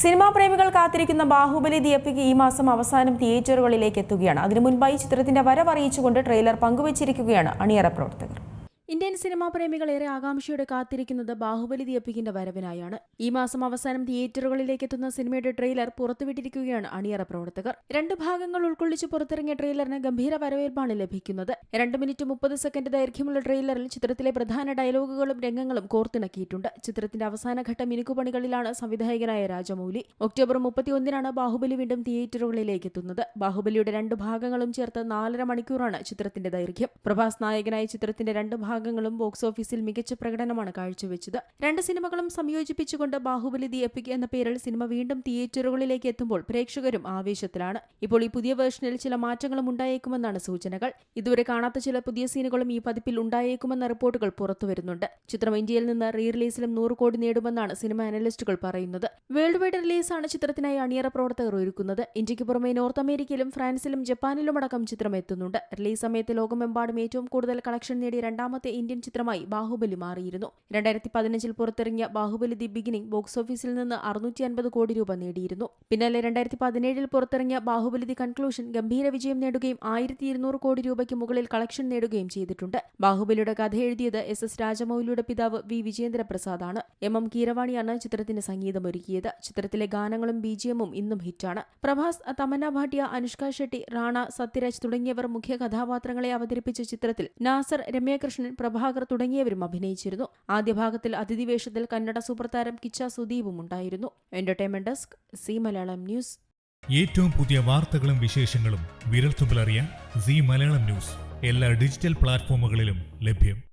Cinema പ്രേമികൾ കാത്തിരിക്കുന്ന ബാഹുബലി ദിയപ്പിക്ക് ഈ മാസം അവസാനം തിയേറ്ററുകളിലേക്ക് എത്തുകയാണ്. അതിനു മുൻപായി ചിത്രത്തിന്റെ വരവറിയിച്ചുകൊണ്ട് ട്രെയിലർ പങ്കുവച്ചിരിക്കുകയാണ് അണിയറ പ്രവർത്തകർ. ഇന്ത്യൻ സിനിമാ പ്രേമികൾ ഏറെ ആകാംക്ഷയോടെ കാത്തിരിക്കുന്നത് ബാഹുബലി ദിയപ്പിക്കിന്റെ വരവിനായാണ്. ഈ മാസം അവസാനം തിയേറ്ററുകളിലേക്ക് എത്തുന്ന സിനിമയുടെ ട്രെയിലർ പുറത്തുവിട്ടിരിക്കുകയാണ് അണിയറ പ്രവർത്തകർ. രണ്ട് ഭാഗങ്ങൾ ഉൾക്കൊള്ളിച്ച് പുറത്തിറങ്ങിയ ട്രെയിലറിന് ഗംഭീര വരവേൽപ്പാണ് ലഭിക്കുന്നത്. രണ്ട് മിനിറ്റ് മുപ്പത് സെക്കൻഡ് ദൈർഘ്യമുള്ള ട്രെയിലറിൽ ചിത്രത്തിലെ പ്രധാന ഡയലോഗുകളും രംഗങ്ങളും കോർത്തിണക്കിയിട്ടുണ്ട്. ചിത്രത്തിന്റെ അവസാനഘട്ട മിനുക്കുപണികളിലാണ് സംവിധായകനായ രാജമൗലി. ഒക്ടോബർ മുപ്പത്തിയൊന്നിനാണ് ബാഹുബലി വീണ്ടും തിയേറ്ററുകളിലേക്ക് എത്തുന്നത്. ബാഹുബലിയുടെ രണ്ട് ഭാഗങ്ങളും ചേർത്ത് നാലര മണിക്കൂറാണ് ചിത്രത്തിന്റെ ദൈർഘ്യം. പ്രഭാസ് നായകനായ ചിത്രത്തിന്റെ രണ്ട് ഭാഗങ്ങളും ബോക്സ് ഓഫീസിൽ മികച്ച പ്രകടനമാണ് കാഴ്ചവെച്ചത്. രണ്ട് സിനിമകളും സംയോജിപ്പിച്ചുകൊണ്ട് ബാഹുബലി ദി എപ്പിക് എന്ന പേരിൽ സിനിമ വീണ്ടും തിയേറ്ററുകളിലേക്ക് എത്തുമ്പോൾ പ്രേക്ഷകരും ആവേശത്തിലാണ്. ഇപ്പോൾ ഈ പുതിയ വേർഷനിൽ ചില മാറ്റങ്ങളും ഉണ്ടായേക്കുമെന്നാണ് സൂചനകൾ. ഇതുവരെ കാണാത്ത ചില പുതിയ സീനുകളും ഈ പതിപ്പിൽ ഉണ്ടായേക്കുമെന്ന റിപ്പോർട്ടുകൾ പുറത്തുവരുന്നുണ്ട്. ചിത്രം ഇന്ത്യയിൽ നിന്ന് റീ റിലീസിലും നൂറ് കോടി നേടുമെന്നാണ് സിനിമ അനലിസ്റ്റുകൾ പറയുന്നത്. വേൾഡ് വൈഡ് റിലീസാണ് ചിത്രത്തിനായി അണിയറ പ്രവർത്തകർ ഒരുക്കുന്നത്. ഇന്ത്യയ്ക്ക് പുറമെ നോർത്ത് അമേരിക്കയിലും ഫ്രാൻസിലും ജപ്പാനിലുമടക്കം ചിത്രം എത്തുന്നുണ്ട്. റിലീസ് സമയത്ത് ലോകമെമ്പാടും ഏറ്റവും കൂടുതൽ കളക്ഷൻ നേടിയ രണ്ടാമത്തെ ഇന്ത്യൻ ചിത്രമായി ബാഹുബലി മാറിയിരുന്നു. രണ്ടായിരത്തി പതിനഞ്ചിൽ പുറത്തിറങ്ങിയ ബാഹുബലി ദി ബിഗിനിംഗ് ബോക്സ് ഓഫീസിൽ നിന്ന് അറുന്നൂറ്റി അൻപത് കോടി രൂപ നേടിയിരുന്നു. പിന്നാലെ രണ്ടായിരത്തി പതിനേഴിൽ പുറത്തിറങ്ങിയ ബാഹുബലി ദി കൺക്ലൂഷൻ ഗംഭീര വിജയം നേടുകയും ആയിരത്തി ഇരുന്നൂറ് കോടി രൂപയ്ക്ക് മുകളിൽ കളക്ഷൻ നേടുകയും ചെയ്തിട്ടുണ്ട്. ബാഹുബലിയുടെ കഥ എഴുതിയത് എസ് എസ് രാജമൗലിയുടെ പിതാവ് വി വിജേന്ദ്രപ്രസാദാണ് എം എം കീരവാണിയാണ് ചിത്രത്തിന് സംഗീതമൊരുക്കിയത് ചിത്രത്തിലെ ഗാനങ്ങളും ബിജിഎമ്മും ഇന്നും ഹിറ്റാണ്. പ്രഭാസ് തമന്ന ഭാട്ടിയ അനുഷ്ക ഷെട്ടി റാണ സത്യരാജ് തുടങ്ങിയവർ മുഖ്യ കഥാപാത്രങ്ങളെ അവതരിപ്പിച്ച ചിത്രത്തിൽ നാസർ രമ്യകൃഷ്ണൻ പ്രഭാകർ തുടങ്ങിയവരും അഭിനയിച്ചിരുന്നു. ആദ്യ ഭാഗത്തിൽ അതിഥി വേഷത്തിൽ കന്നഡ സൂപ്പർ താരം കിച്ച സുദീപും ഉണ്ടായിരുന്നു. Entertainment desk Zee Malayalam news ഏറ്റവും പുതിയ വാർത്തകളും വിശേഷങ്ങളും വിരൽത്തുമ്പിലറിയാൻ സി മലയാളം ന്യൂസ് എല്ലാ ഡിജിറ്റൽ പ്ലാറ്റ്ഫോമുകളിലും ലഭ്യം.